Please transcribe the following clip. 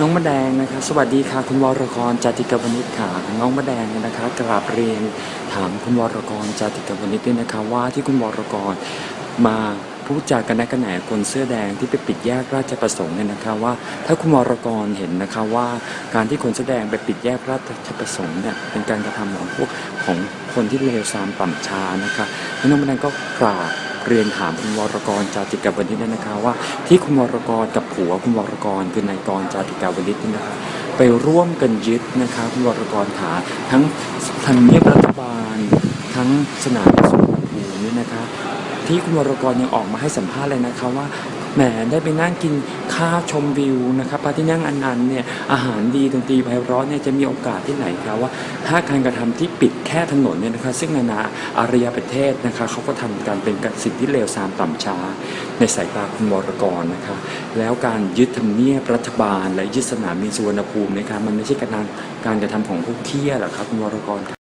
น้องมะแดงนะคะสวัสดีค่ะคุณวรกรจติกาวนิชค่ะน้องมะแดงนะคะกราบเรียนถามคุณวรกรจติกาวนิชด้วยนะคะว่าที่คุณวรกรมาพูดจากกันแนกันแหนคนเสื้อแดงที่ไปปิดแยกราชประสงค์เนี่ยนะคะว่าถ้าคุณวรกรเห็นนะคะว่าการที่คนเสื้อแดงไปปิดแยกราชประสงค์เนี่ยเป็นการกระทำของพวกของคนที่เลวทรามต่ำช้านะคะน้องมะแดงก็กราบ เรียนถามคุณวรกรจาติกาวนิตนั่นนะคะว่าที่คุณวรกรกับผัวคุณวรกรคือนายกรจาติกาวนิตนี่นะคะไปร่วมกันยึดนะคะคุณวรกรขาทั้งทำเนียบรัฐบาล ทั้งสนามสุวรรณภูมินี่นะคะที่คุณวรกรยังออกมาให้สัมภาษณ์เลยนะคะว่า แหมได้ไปนั่งกินข้าวชมวิวนะครับพระที่นั่งอันนันต์เนี่ยอาหารดีดนตรีไพเราะเนี่ยจะมีโอกาสที่ไหนครับว่า ถ้าการกระทำที่ปิดแค่ถนนเนี่ยนะคะซึ่งนานาอารยประเทศนะคะเขาก็ทำการเป็นสิ่งที่เลวทรามต่ำช้า ในสายตาคุณวรกรนะคะแล้วการยึดทำเนียบรัฐบาล และยึดสนามบินสุวรรณภูมินะคะมันไม่ใช่การการกระทำของพวกเที่ยหรอกครับคุณวรกร